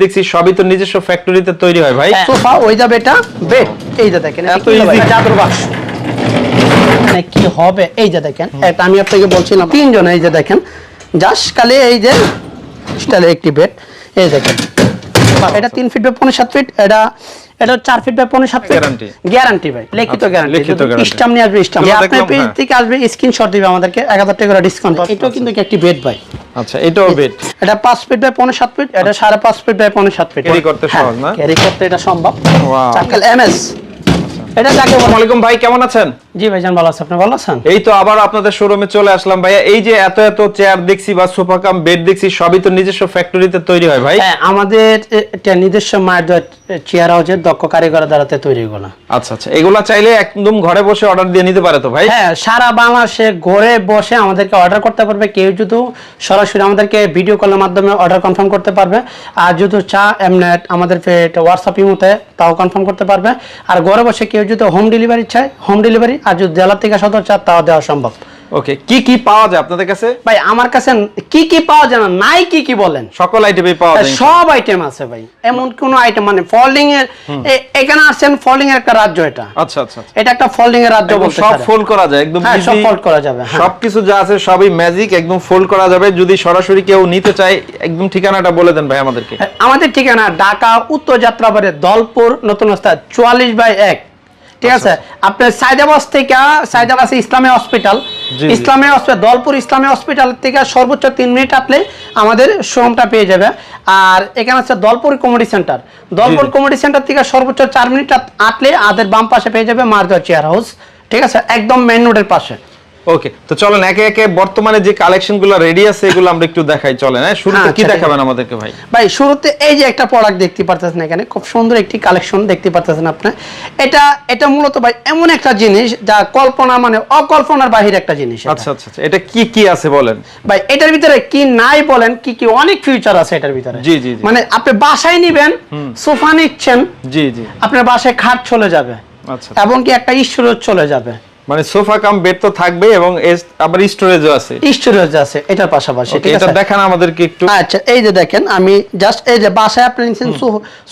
দেখছি সবই তো নিজস্ব ফ্যাক্টরিতে তৈরি হয় ভাই। সোফা ওই যাবে এটা বেড এই যা দেখেন এটা এত কি হবে? easy। এটা চাদর বাক্স। মানে কি হবে? এই যে দেখেন এটা আমি আপনাকে বলছিলাম তিনজন এই যে দেখেন। জাস্ট কালে এই যে স্টাইলে একটি বেড এই দেখেন। এটা তিন ফিট বাই পনেরো সাত ফিট এটা এটা চার ফিট বাই ফিট। গ্যারান্টি ভাই লিখিত আচ্ছা, গ্যারান্টি লিখিত। স্টাম নিয়ে আসবে স্টাম এগুলো আপনার পেজ। থেকে আসবে স্ক্রিনশট দিবে আমাদেরকে এক হাজার টাকা ডিসকাউন্ট এটাও কিন্তু একটি বেড ভাই। আচ্ছা এটাও বেড এটা পাঁচ ফিট বাই পনেরো সাত ফিট এটা সাড়ে পাঁচ ফিট বাই পনেরো সাত ফিট Carry করতে সহজ না? ক্যারি করতে এটা সম্ভব। চাকাল এমএস এটা যাকে আসসালামু আলাইকুম ভাই কেমন আছেন? জি ভাইজান ভালো আছে। আপনি ভালো আছেন? এই তো আবার আপনাদের শোরুমে চলে আসলাম ভাইয়া। এই যে এত এত চেয়ার দেখছি বা সোফা কাম বেড দেখছি সবই তো নিজস্ব ফ্যাক্টরিতে তৈরি হয় ভাই। হ্যাঁ আমাদের এটা নিজস্ব মায়ের চেয়ার হাউসের দক্ষ কারিগর দ্বারাতে তৈরি এগুলো। আচ্ছা আচ্ছা। এগুলা চাইলে একদম ঘরে বসে অর্ডার দিয়ে নিতে পারে তো ভাই? হ্যাঁ সারা বাংলাদেশে ঘরে বসে আমাদেরকে অর্ডার করতে পারবে। কেউ যদি সরাসরি আমাদেরকে ভিডিও কলের মাধ্যমে অর্ডার কনফার্ম করতে পারবে। আর যদি চা এমনেট আমাদের হোয়াটসঅ্যাপ ইমোতে তাও কনফার্ম করতে পারবে। আর ঘরে বসে কেউ যদি হোম ডেলিভারি চায় হোম ডেলিভারি আর যদি জেলা থেকে সদর চায় তাও দেওয়া সম্ভব। ওকে কি কি পাওয়া যায় আপনাদের কাছে? ভাই আমার কাছে কি কি পাওয়া যায় না নাই কি কি বলেন। সকল আইটেমই পাওয়া যায় সব আইটেম আছে ভাই। এমন কোন আইটেম মানে ফোল্ডিং এর এখানে আসছেন ফোল্ডিং এর একটা রাজ্য এটা। আচ্ছা আচ্ছা আচ্ছা। এটা একটা ফোল্ডিং এর রাজ্য বলতে সব ফোল্ড করা যায় একদম হ্যাঁ, সব easy। করা যাবে, হ্যাঁ। সবকিছু যা আছে সবই ম্যাজিক একদম ফোল্ড করা যাবে। যদি সরাসরি কেউ নিতে চায় একদম ঠিকানাটা বলে দেন ভাই আমাদেরকে। আমাদের ঠিকানা ঢাকা উত্তর যাত্রাবাড়ি দলপুর নতুন রাস্তা চুয়াল্লিশ বাই এক। ঠিক আছে? আচ্ছা, আপনার সাইদাবাস থেকে সাইদাবাস ইসলামী হসপিটাল। ইসলামী হসপিটাল দলপুর ইসলামী হসপিটাল থেকে সর্বোচ্চ তিন মিনিট আপনি আমাদের শোরুমটা পেয়ে যাবে আর এখানে আছে Dalpur comedy centre. Dalpur. Comedy centre থেকে সর্বোচ্চ চার মিনিট আটলে আদের বাম পাশে পেয়ে যাবে মারদর চেয়ার হাউস। ঠিক আছে? একদম মেন রোডের পাশে। ওকে তো চলেন একে একে বর্তমানে যে কালেকশনগুলো রেডি আছে এগুলো আমরা একটু দেখাই চলেন হ্যাঁ? শুরুতে হ্যাঁ, কি আচ্ছা, দেখাবেন আমাদেরকে ভাই? ভাই শুরুতে এই যে একটা প্রোডাক্ট দেখতে পারতেছেন এখানে খুব সুন্দর একটি কালেকশন দেখতে পারতেছেন আপনি। এটা এটা মূলত ভাই এমন একটা জিনিস যা কল্পনা মানে অকল্পনার বাহির একটা জিনিস আচ্ছা আচ্ছা আচ্ছা। এটা কি কি আছে বলেন? ভাই এটার ভিতরে কি নাই বলেন কি কি অনেক ফিউচার আছে এটার ভিতরে। জি, জি। মানে আপনি বাসায় নিবেন সোফা নিচ্ছেন জি জি। আপনার বাসায় খাট চলে যাবে। আচ্ছা। এবং কি একটা স্টোরেজ চলে যাবে। মানে সোফা কাম বেড তো থাকবে এবং আবার স্টোরেজও আছে। স্টোরেজ আছে এটার পাশাপাশি ঠিক এটা আছে? দেখান আমাদেরকে একটু। আচ্ছা এই যে দেখেন আমি জাস্ট এই যে বাসায় আপনি নিচ্ছেন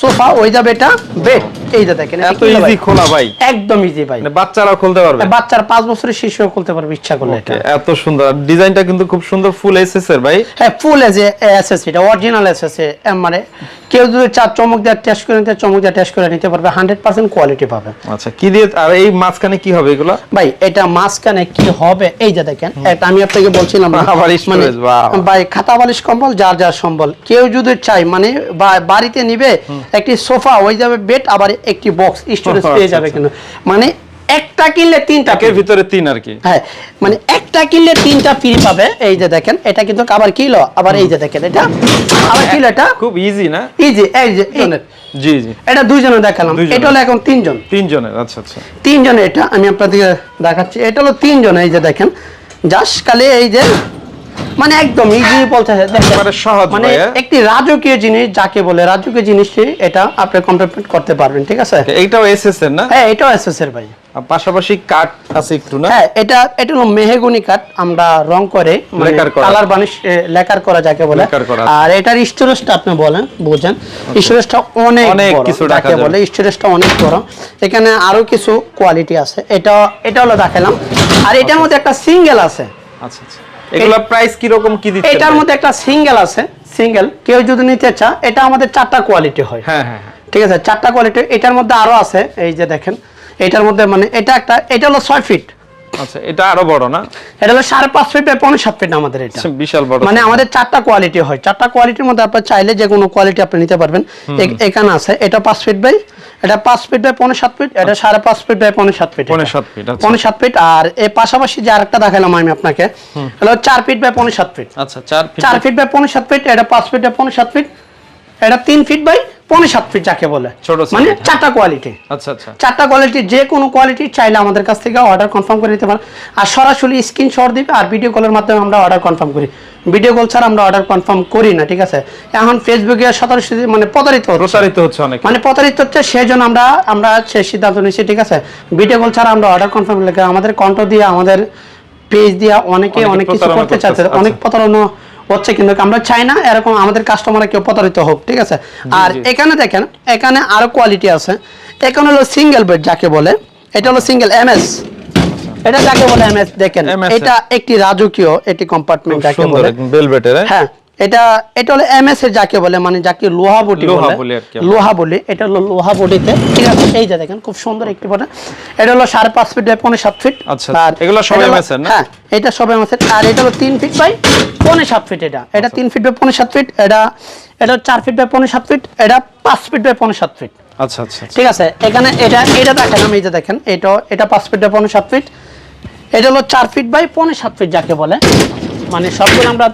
সোফা ওই যাবে এটা বেড এই যে দেখেন এত? ইজি খোলা ভাই। একদম ইজি ভাই। মানে বাচ্চারাও খুলতে পারবে। বাচ্চার পাঁচ বছরের শিশুও খুলতে পারবে ইচ্ছা করলে এটা। এত সুন্দর। ডিজাইনটা কিন্তু খুব সুন্দর ফুল এসএস এর ভাই। হ্যাঁ ফুল এসএস এটা অরিজিনাল এসএস মানে কেউ যদি চার চমক দিয়ে টেস্ট করে নিতে চমক দিয়ে টেস্ট করে নিতে পারবে হান্ড্রেড পার্সেন্ট কোয়ালিটি পাবে। আচ্ছা কি দিয়ে আর এই মাঝখানে কি হবে এগুলো? ভাই এটা মাঝখানে কি হবে? এই যে দেখেন এটা আমি আপনাকে বলছিলাম মানে ভাই খাতা বালিশ কম্বল যার যার সম্বল। কেউ যদি চাই মানে বাড়িতে নিবে একটি সোফা হয়ে যাবে বেড আবার একটি বক্স স্টোরেজ পেয়ে আচ্ছা, যাবে আচ্ছা। কিন্তু মানে একটা কিনলে তিনটা ভিতরে তিন আর কি। হ্যাঁ মানে একটা কিনলে তিনটা ফ্রি পাবে। এই যে দেখেন এটা কিন্তু আবার কিলো আবার এই যে দেখেন এটা আবার কিলো এটা। খুব ইজি না? যে এই যে। জি জি। এটা দুইজনে দেখালাম। এটা হলো এখন তিনজন। তিনজনের আচ্ছা আচ্ছা। তিনজনে এটা আমি আপনাদের দেখাচ্ছি। এটা হলো তিনজন এই যে দেখেন। জাস্ট কালে এই যে মানে একদম ইজি বলতে একেবারে সহজ মানে একটি রাজকীয় জিনিস যাকে বলে রাজকীয় জিনিসটি এটা আপনি কমপ্লিট করতে পারবেন ঠিক আছে? এইটাও এসএস এর না? হ্যাঁ এটাও এসএস এর ভাই। আর পাশাপাশি কাঠ আছে একটু না? হ্যাঁ এটা এটা হলো মেহেগুনি কাঠ আমরা রং করে কালার বানিশ লেকার করা যাকে বলে। আর এটার স্টোরেজটা আপনি বলেন বুঝেন। স্টোরেজটা অনেক অনেক কিছু যাকে। বলে স্টোরেজটা অনেক বড়। এখানে আরও কিছু কোয়ালিটি আছে। এটা এটা হলো দেখালাম। আর এটার মধ্যে একটা সিঙ্গেল আছে। আচ্ছা আচ্ছা। এগুলা প্রাইস কি রকম কি দিচ্ছেন এটার মধ্যে একটা সিঙ্গেল আছে সিঙ্গেল কেউ যদি নিতে চা এটা আমাদের চারটা কোয়ালিটি হয়। হ্যাঁ হ্যাঁ হ্যাঁ। ঠিক আছে চারটা কোয়ালিটি এটার মধ্যে আরও আছে এই যে দেখেন এটার মধ্যে মানে এটা একটা এটা হলো ছয় ফিট আচ্ছা এটা আরও বড় না? এটা হলো সাড়ে পাঁচ ফিট পনেরো সাত ফিট আমাদের এটা। বিশাল বড়। মানে আমাদের চারটা কোয়ালিটি হয়। চারটা কোয়ালিটির মধ্যে আপনার চাইলে যে কোনো কোয়ালিটি আপনি নিতে পারবেন। এখানে আছে এটা পাঁচ ফিট বাই এটা পাঁচ ফিট বাই পনেরো সাত ফিট এটা সাড়ে পাঁচ ফিট বাই পনেরো সাত ফিট পনেরো সাত feet, আচ্ছা। পনেরো সাত ফিট আর এর পাশাপাশি যে আরেকটা দেখালাম আমি আপনাকে হলো চার ফিট বাই পনেরো সাত ফিট আচ্ছা চার ফিট বাই পনেরো সাত ফিট এটা পাঁচ ফিট বাই পনেরো সাত ফিট এটা তিন ফিট বাই পনেরো সাত ফিট যাকে বলে। মানে। চারটা কোয়ালিটি আচ্ছা আচ্ছা। চারটা কোয়ালিটি যে কোনো কোয়ালিটি চাইলে আমাদের কাছ থেকে অর্ডার কনফার্ম করে নিতে পারেন। আর সরাসরি স্ক্রিনশট দিবে আর ভিডিও কলের মাধ্যমে আমরা অর্ডার কনফার্ম করি। ভিডিও কল ছাড়া আমরা অর্ডার কনফার্ম করি না ঠিক আছে? এখন ফেসবুকে মানে প্রতারিত হচ্ছে। অনেক। মানে প্রতারিত হচ্ছে সেই জন্য আমরা আমরা সিদ্ধান্ত নিচ্ছি ঠিক আছে? ভিডিও কল ছাড়া আমরা অর্ডার কনফার্ম লেগে আমাদের কন্ট দিয়ে আমাদের পেজ দিয়ে অনেকে অনেকে অনেক কিছু করতে চাচ্ছে। অনেক আচ্ছা। প্রতারণা হচ্ছে কিন্তু আমরা চাই না এরকম আমাদের কাস্টমার কেউ প্রতারিত হোক ঠিক আছে? আর এখানে দেখেন এখানে আরও কোয়ালিটি আছে। এখানে হলো সিঙ্গেল বেড যাকে বলে এটা হলো সিঙ্গেল এমএস এটা যাকে বলে এমএস দেখেন এটা একটি রাজকীয় একটি কম্পার্টমেন্ট যাকে বলে। একদম বেলভেটের হ্যাঁ এটা এটা হলো এমএস এর যাকে বলে মানে যাকে লোহা লোহা বলে। আর। লোহা বলি এটা হলো লোহা বডিতে ঠিক আছে এই যে দেখেন খুব সুন্দর একটি বটে। এটা হলো সাড়ে পাঁচ ফিট বাই পৌনে সাত ফিট। আচ্ছা, এগুলো সব হলো- MS এর না? হ্যাঁ এটা সব এমএস এর। আর এটা হলো তিন ফিট বাই পৌনে সাত ফিট এটা। এটা তিন ফিট বাই পৌনে সাত ফিট এটা এটা চার ফিট বাই পৌনে সাত ফিট এটা পাঁচ ফিট বাই পৌনে সাত ফিট। আচ্ছা আচ্ছা আচ্ছা। ঠিক আছে এখানে এটা এটা দেখেন আমি এই যে দেখেন এটা এটা পাঁচ ফিট বাই পৌনে সাত ফিট। এটা হলো চার ফিট বাই পৌনে সাত ফিট যাকে বলে। মানে সবগুলো আমরা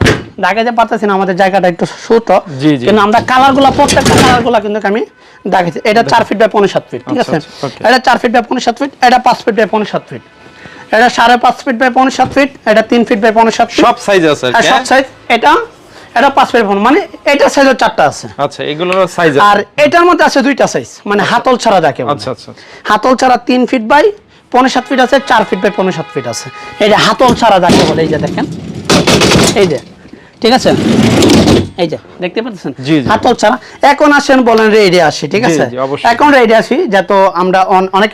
দেখাতে পারতেছি না আমাদের জায়গাটা একটু ছোট জি। কিন্তু আমরা কালারগুলা প্রত্যেকটা কালারগুলা কিন্তু আমি দেখাচ্ছি এটা চার ফিট বাই পৌনে সাত ফিট ঠিক আচ্ছা, আছে? আচ্ছা, এটা চার ফিট বাই পৌনে সাত ফিট এটা পাঁচ ফিট বাই পৌনে সাত ফিট এটা সাড়ে পাঁচ ফিট বাই পৌনে সাত ফিট এটা তিন ফিট বাই পৌনে সাত সব সাইজ আছে আর সব হ্যাঁ? সাইজ এটা এটা পাঁচ ফিট পৌনে মানে এটা সাইজের চারটা আছে। আচ্ছা এগুলোর সাইজ আর এটার মধ্যে আছে দুইটা সাইজ মানে হাতল ছাড়া যাকে বলে। আচ্ছা আচ্ছা। হাতল ছাড়া তিন ফিট বাই পনেরো সাত ফিট আছে চার ফিট বাই পনেরো সাত ফিট আছে। এই যে হাতল ছাড়া যাকে বলে এই যে দেখেন। এই যে ঠিক আছে? এই যে দেখতে পাচ্ছেন। হাতল ছাড়া। এখন আসেন বলেন রেডি আসি ঠিক আছে। এখন রেডি আসি যত আমরা অন- অনেক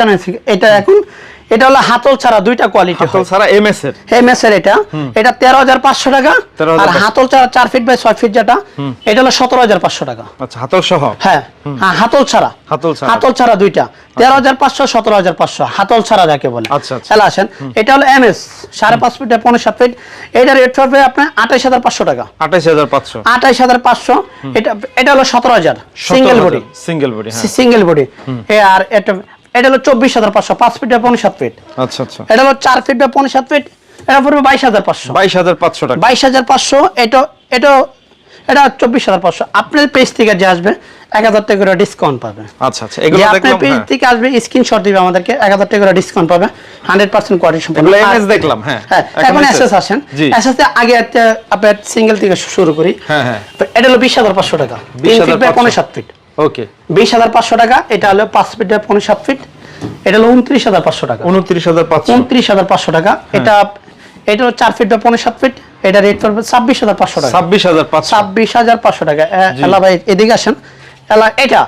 এটা এখন এটা হলো হাতল ছাড়া দুইটা কোয়ালিটি হাতল ছাড়া এমএস এর? এমএস এর এটা। এটা তেরো হাজার পাঁচশো টাকা। আর হাতল ছাড়া চার ফিট বাই ছয় ফিট যেটা এটা হলো সতেরো হাজার পাঁচশো টাকা। আচ্ছা হাতল সহ হ্যাঁ হ্যাঁ, হাতল ছাড়া। হাতল ছাড়া। হাতল ছাড়া দুইটা। তেরো হাজার পাঁচশো সতেরো হাজার পাঁচশো। হাতল ছাড়া যাকে বলে। আচ্ছা, আচ্ছা। তাহলে আসেন। এটা হলো এমএস সাড়ে পাঁচ ফিট পনেরো সাত ফিট এটা রেট পড়বে আপনার আঠাইশ হাজার পাঁচশো টাকা। আঠাইশ হাজার পাঁচশো। আঠাইশ হাজার পাঁচশো। এটা এটা হলো সতেরো হাজার। সিঙ্গেল বডি সিঙ্গেল বডি হ্যাঁ। সিঙ্গেল বডি আর এটা এটা হলো চব্বিশ হাজার পাঁচশো পাঁচ ফিট পনেরো সাত ফিট আচ্ছা আচ্ছা। এটা হলো চার ফিট পনেরো সাত ফিট এটা পড়বে বাইশ হাজার পাঁচশো। বাইশ হাজার পাঁচশো টাকা। বাইশ হাজার পাঁচশো এটা এটা এটা চব্বিশ হাজার পাঁচশো। আপনার পেজ থেকে যে আসবে এক হাজার টাকা করে ডিসকাউন্ট পাবে। আচ্ছা আচ্ছা এগুলো আপনার পেজ হ্যাঁ। থেকে আসবে স্ক্রিনশট দিবে আমাদেরকে এক হাজার টাকা করে ডিসকাউন্ট পাবে। হান্ড্রেড পার্সেন্ট কোয়ালিটি সম্পূর্ণ দেখলাম, হ্যাঁ। হ্যাঁ এখন এসএস আসেন। এসএস আগে একটা আপনার সিঙ্গেল থেকে শুরু করি। হ্যাঁ, হ্যাঁ। তো এটা হলো বিশ হাজার পাঁচশো টাকা। তিন 20,500 ফিট পনেরো সাত ফিট ওকে। বিশ হাজার পাঁচশো টাকা এটা হলো পাঁচ ফিট পনেরো সাত ফিট। এটা হলো উনত্রিশ হাজার পাঁচশো টাকা। উনত্রিশ হাজার পাঁচশো। উনত্রিশ হাজার পাঁচশো টাকা। হ্যাঁ। এটা এটা হলো চার ফিট বা পনেরো সাত ফিট। এটা রেট পড়বে ছাব্বিশ হাজার পাঁচশো টাকা। ছাব্বিশ হাজার ছাব্বিশ হাজার পাঁচশো টাকা। এলা ভাই এদিকে আসেন। এলা এটা।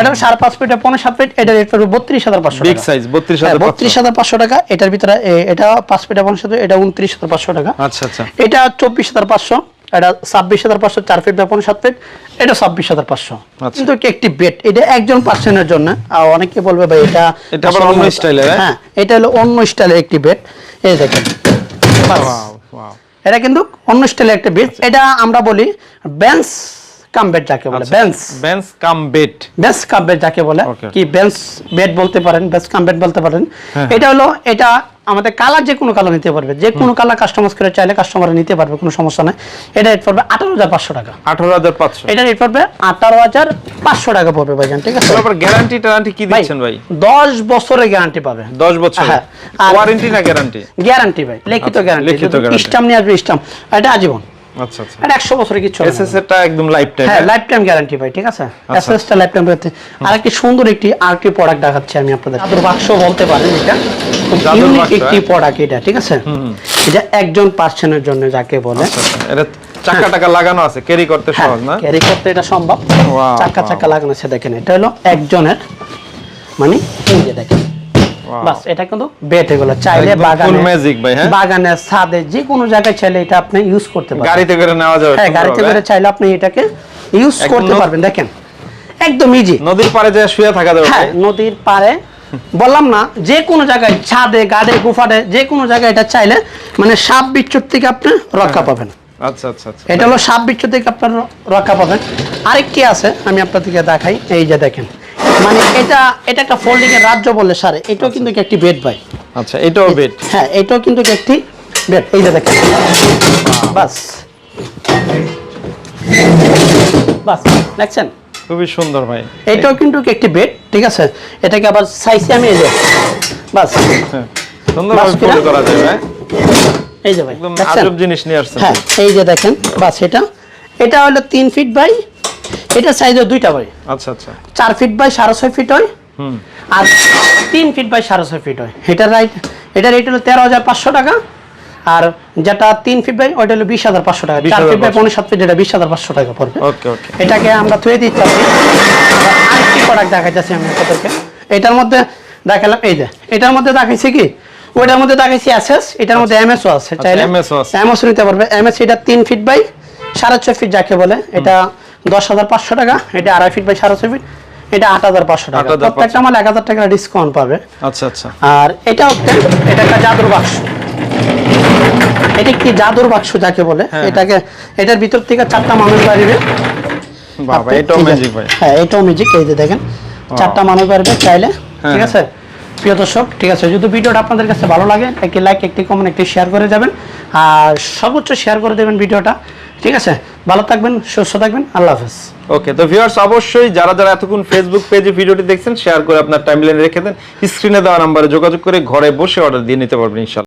এটা সাড়ে পাঁচ ফিট পনেরো সাত ফিট। এটা রেট পড়বে বত্রিশ হাজার পাঁচশো বিগ সাইজ বত্রিশ হাজার বত্রিশ হাজার পাঁচশো টাকা। এটার ভিতরে এটা পাঁচ ফিট পনেরো সাত এটা উনত্রিশ হাজার পাঁচশো টাকা। আচ্ছা আচ্ছা। এটা চব্বিশ হাজার পাঁচশো। এটা ছাব্বিশ হাজার পাঁচশো চার ফিট বা পনেরো সাত ফিট এটা ছাব্বিশ হাজার পাঁচশো। আচ্ছা। কিন্তু একটি বেড এটা একজন পার্সনের জন্য। আর অনেকে বলবে ভাই এটা এটা আবার অন্য স্টাইলের, হ্যাঁ? হ্যাঁ এটা হলো অন্য স্টাইলের একটি বেড এই দেখেন. এটা কিন্তু অন্য স্টাইলের একটা বেড এটা আমরা বলি বেঞ্চ কাম বেড যাকে বলে আচ্ছা। Bench bench cum bed bench cum bed যাকে বলে কি বেঞ্চ বেড বলতে পারেন বেঞ্চ কাম বেড বলতে পারেন। হ্যাঁ। এটা হলো এটা আমাদের কালার যে কোনো কালার নিতে পারবে। যে কোনো কালার কাস্টমাইজ করে চাইলে কাস্টমার নিতে পারবে কোনো সমস্যা নাই। এটা রেট পড়বে আঠারো হাজার পাঁচশো টাকা। আঠারো হাজার পাঁচশো। এটা রেট পড়বে আঠারো হাজার পাঁচশো টাকা পড়বে ভাইজান ঠিক আছে? গ্যারান্টি ট্যারান্টি কি দিচ্ছেন ভাই? দশ বছরের গ্যারান্টি পাবে। দশ বছর? হ্যাঁ, ওয়ারেন্টি না গ্যারান্টি গ্যারান্টি ভাই লিখিত আচ্ছা, গ্যারান্টি লিখিত স্টাম নিয়ে আসবে স্টাম এটা আজীবন। আচ্ছা আচ্ছা। এটা একশো বছরের কিছু এসএস এরটা একদম লাইফ টাইম হ্যাঁ লাইফ টাইম গ্যারান্টি ভাই ঠিক আছে। এসএসটা লাইফ টাইম গ্যারান্টি আর একটি সুন্দর একটি আরটি প্রোডাক্ট দেখাচ্ছি আমি আপনাদের। চাদর বাক্স বলতে পারেন এটা। ইউনিক একটি হ্যাঁ? প্রোডাক্ট এটা ঠিক আছে? এটা একজন পার্সনের জন্য যাকে বলে। আচ্ছা আচ্ছা। এটা চাকা টাকা লাগানো আছে ক্যারি করতে হ্যাঁ সহজ না? ক্যারি করতে এটা সম্ভব। চাকা চাকা লাগানো আছে দেখেন এটা হলো একজনের মানে এই যে দেখেন. বাস এটা কিন্তু বেট এগুলো। চাইলে বাগানে ভাই, হ্যাঁ? বাগানে ছাদে যে কোনো জায়গায় চাইলে এটা আপনি ইউজ করতে পারবেন। গাড়িতে করে নেওয়া যাবে হ্যাঁ গাড়িতে করে চাইলে আপনি এটাকে ইউজ করতে পারবেন দেখেন। একদম ইজি নদীর পাড়ে যে শুয়ে থাকা যাবে হ্যাঁ নদীর পাড়ে। বললাম না যে কোনো জায়গায় ছাদে গাড়ে গুফাটে যে কোনো জায়গায় এটা চাইলে মানে সাপ বিচ্ছুর থেকে আপনি রক্ষা পাবেন। আচ্ছা আচ্ছা আচ্ছা। এটা হলো সাপ বিচ্ছু থেকে আপনার রক্ষা পাবেন। আরেকটি আছে আমি আপনাদেরকে দেখাই এই যে দেখেন। মানে এটা এটা একটা ফোল্ডিং এর রাজ্য বললে সারে এটাও কিন্তু একটি বেড ভাই। আচ্ছা এটাও বেড হ্যাঁ এটাও কিন্তু একটি বেড এই যে দেখেন। বাস। বাস দেখছেন? খুবই সুন্দর ভাই। এটাও কিন্তু একটি বেড ঠিক আছে? এটাকে আবার সাইজে আমি এই যে বাস। হ্যাঁ, সুন্দরভাবে ফোল্ড করা যাবে হ্যাঁ? এই যে ভাই একদম আজব জিনিস নিয়ে আসছেন। হ্যাঁ এই যে দেখেন বাস এটা। এটা হলো তিন ফিট বাই এটা সাইজ দুইটা ভাই। আচ্ছা আচ্ছা। চার ফিট বাই সাড়ে ছয় ফিট হয়। হুম। আর তিন ফিট বাই সাড়ে ছয় ফিট হয়। এটা রাইট এটা রেট হলো তেরো হাজার পাঁচশো টাকা। আর যেটা তিন ফিট বাই ওইটা হলো বিশ হাজার পাঁচশো টাকা। চার ফিট বাই 20,500 পনেরো সাত ফিট এটা বিশ হাজার পাঁচশো টাকা পড়বে। ওকে ওকে। এটাকে আমরা থুয়ে দিচ্ছি আরেকটি প্রোডাক্ট দেখাইতেছি আমি আপনাদেরকে। এটার মধ্যে দেখালাম এই যে এটার মধ্যে দেখাইছি কি? ওইটার মধ্যে দেখাইছি এসএস এটার মধ্যে এমএসও আছে চাইলে MS ও আছে। এমএস নিতে পারবে। এমএস এটা তিন ফিট বাই সাড়ে ছয় ফিট যাকে বলে। এটা দশ হাজার পাঁচশো টাকা এটা আড়াই ফিট বাই সাড়ে ছয় ফিট এটা আট হাজার পাঁচশো টাকা। প্রত্যেকটা মাল এক হাজার টাকা ডিসকাউন্ট পাবে। আচ্ছা আচ্ছা। আর এটা হচ্ছে এটা একটা জাদুর বাক্স। এটা একটি জাদুর বাক্স যাকে বলে। হ্যাঁ, এটাকে এটার ভিতর থেকে চারটা মানুষ বাড়িবে। বাবা এটাও ম্যাজিক ভাই। হ্যাঁ এটাও ম্যাজিক এই যে দেখেন। চারটা মানুষ পারবে চাইলে হ্যাঁ, ঠিক আছে? প্রিয় দর্শক ঠিক আছে যদি ভিডিওটা আপনাদের কাছে ভালো লাগে একটি লাইক একটি কমেন্ট একটি শেয়ার করে যাবেন। আর সর্বোচ্চ শেয়ার করে দেবেন ভিডিওটা। ঠিক আছে? ভালো থাকবেন, সুস্থ থাকবেন, আল্লাহ হাফেজ। ওকে তো ভিউয়ার্স অবশ্যই যারা যারা এতক্ষণ ফেসবুক পেজে ভিডিওটি দেখছেন শেয়ার করে আপনার টাইমলাইনে রেখে দেন। স্ক্রিনে দেওয়া নাম্বারে যোগাযোগ করে ঘরে বসে অর্ডার দিয়ে নিতে পারবেন ইনশাল্লাহ